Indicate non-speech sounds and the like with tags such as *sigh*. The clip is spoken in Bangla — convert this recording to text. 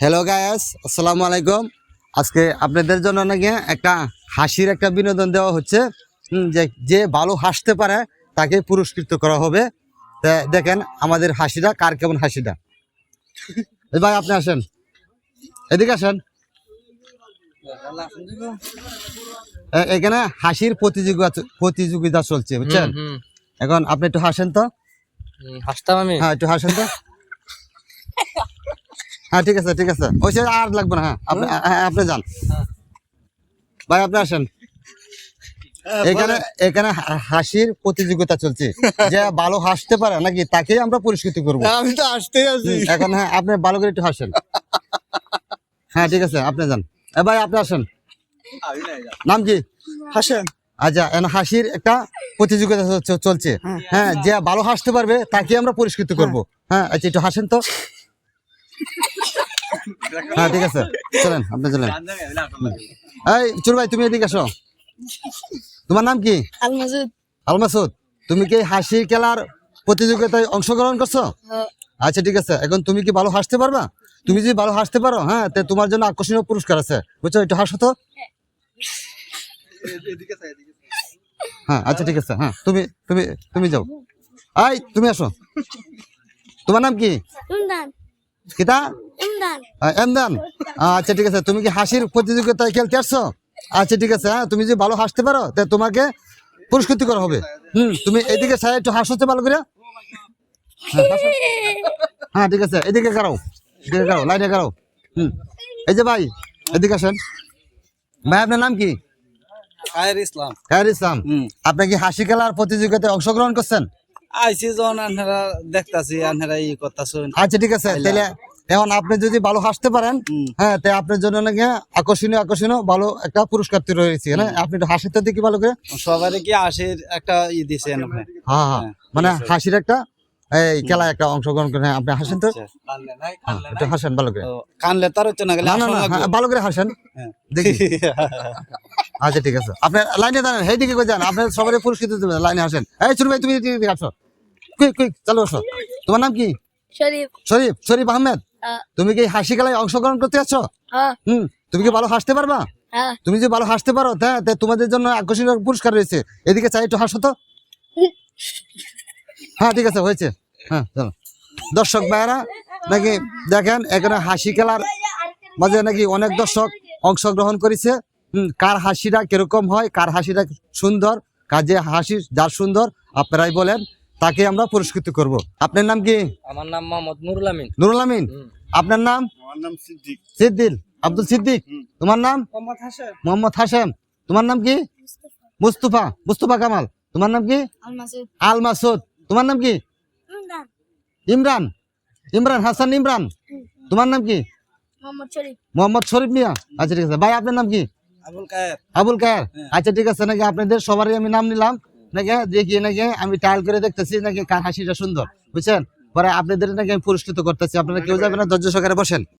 হ্যালো গায়াস আসসালামু আলাইকুম আজকে আপনাদের জন্য নাকি একটা হাসির একটা বিনোদন দেওয়া হচ্ছে। যে যে ভালো হাসতে পারে তাকে পুরস্কৃত করা হবে। তা দেখেন আমাদের হাসিটা কার কেমন হাসিটা? ভাই আপনি আসেন। এদিকে আসেন। এখানে হাসির প্রতিযোগিতা প্রতিযোগিতা চলছে বুঝছেন? এখন আপনি একটু হাসেন তো। হাসতাম আমি। হ্যাঁ একটু হাসেন তো। হ্যাঁ ঠিক আছে ঠিক আছে। ওই সে আর লাগবে না হ্যাঁ আপনি হ্যাঁ, আপনি যান। ভাই আপনি আসেন। এখানে এখানে হাসির প্রতিযোগিতা চলছে। যে ভালো হাসতে পারে নাকি তাকে আমরা পুরস্কৃত করব। আমি তো আসতেই আছি এখন হ্যাঁ আপনি ভালো করে একটু হাসেন। হ্যাঁ ঠিক আছে আপনি যান। এ ভাই আপনি আসেন। নাম কি? হাসেন। আচ্ছা এখন হাসির একটা প্রতিযোগিতা চলছে। হ্যাঁ। যে ভালো হাসতে পারবে তাকে আমরা পুরস্কৃত করব। হ্যাঁ আচ্ছা একটু হাসেন তো। হ্যাঁ ঠিক আছে। *laughs* চলেন আপনি চলেন। এই চুর ভাই তুমি এদিকে আসো। তোমার নাম কি? আলমাজুদ আলমাসুদ তুমি কি হাসির খেলার প্রতিযোগিতায় অংশগ্রহণ করছ? আচ্ছা ঠিক আছে। এখন তুমি কি ভালো হাসতে পারবা? তুমি যদি ভালো হাসতে পারো হ্যাঁ তে তোমার জন্য আকর্ষণীয় পুরস্কার আছে। বুঝছ একটু হাসো তো। হ্যাঁ। আচ্ছা ঠিক আছে। হ্যাঁ তুমি তুমি তুমি যাও। আই তুমি আসো। তোমার নাম কি? কিতা? এমদান আচ্ছা ঠিক আছে। তুমি কি হাসির প্রতিযোগিতায় খেলতে আসছো? আচ্ছা ঠিক আছে। হ্যাঁ তুমি যদি ভালো হাসতে পারো তা তোমাকে পুরস্কৃত করা হবে। হুম। তুমি এদিকে সাই একটু হাসতে ভালো করে। হ্যাঁ, হ্যাঁ ঠিক আছে। এদিকে কারাও এদিকে কারাও লাইনে কারাও হুম। এই যে ভাই এদিকে আসেন। ভাই আপনার নাম কি? খায়ের ইসলাম। খায়র ইসলাম। আপনি কি হাসি খেলার প্রতিযোগিতায় অংশগ্রহণ করছেন? আইসি যখন আনহারা দেখতাছি আনহারা ই করতাছেন আচ্ছা ঠিক আছে তাহলে এখন আপনি যদি ভালো হাসতে পারেন হ্যাঁ তাই আপনার জন্য নাকি আকর্ষণীয় আকর্ষণীয় ভালো একটা পুরস্কার তৈরি রয়েছে হ্যাঁ আপনি হাসির তো দেখি ভালো করে? সবারই কি আশের একটা ই দিছেন আপনি? হ্যাঁ হ্যাঁ মানে হাসির একটা এই খেলায় একটা অংশগ্রহণ করে হ্যাঁ, আপনি হাসেন তো? হ্যাঁ, একটু হাসেন ভালো করে। কানলে তার হচ্ছে না না না আসন না লাগবে। হ্যাঁ, ভালো করে হাসেন। হ্যাঁ। দেখি। *laughs* আচ্ছা ঠিক আছে। আপনি লাইনে দাঁড়ান এই দিকে কই যান? আপনি সবারই পুরস্কৃত দেবেন লাইনে আসেন এই ভাই তুমি আসো কুইক কুইক চলো তোমার নাম কি? শরীফ। শরীফ শরীফ আহমেদ। তুমি কি হাসি খেলায় অংশগ্রহণ করতে হুম তুমি কি ভালো হাসতে পারবা? তুমি যদি ভালো হাসতে পারো হ্যাঁ তোমাদের জন্য আকর্ষণীয় পুরস্কার রয়েছে। এদিকে চাই একটু হাসো তো। হ্যাঁ ঠিক আছে হয়েছে। হ্যাঁ চলো। দর্শক ভাইয়েরা নাকি দেখেন এখানে হাসি খেলার মাঝে নাকি অনেক দর্শক অংশগ্রহণ করেছে। হুম, কার হাসিটা কীরকম হয় কার হাসিটা সুন্দর কার যে হাসি যার সুন্দর আপনারাই বলেন। তাকে আমরা পুরস্কৃত করব। আপনার নাম কি? আমার নাম মোহাম্মদ নুরুল আমিন। নুরুল আমিন। আপনার নাম? আমার নাম সিদ্দিক। সিদ্দিল আব্দুল সিদ্দিক। তোমার নাম? মোহাম্মদ হাসান মোহাম্মদ হাসেম তোমার নাম কি? মুস্তফা। মুস্তফা। কামাল। তোমার নাম কি? আল মাসুদ। তোমার নাম কি? ইমরান। ইমরান। হাসান ইমরান। তোমার নাম কি? মোহাম্মদ শরীফ। মোহাম্মদ মিয়া। আচ্ছা ঠিক আছে। ভাই আপনার নাম কি? আবুল কায়ের। আবুল কায়ের। হ্যাঁ। আচ্ছা ঠিক আছে নাকি আপনাদের সবারই আমি নাম নিলাম? নাকি? দেখি নাকি? আমি ট্রায়াল করে দেখতেছি নাকি কার হাসিটা সুন্দর, বুঝছেন? পরে আপনাদের নাকি আমি পুরস্কৃত করতেছি, আপনারা কেউ যাবেন না, ধৈর্য সহকারে বসেন।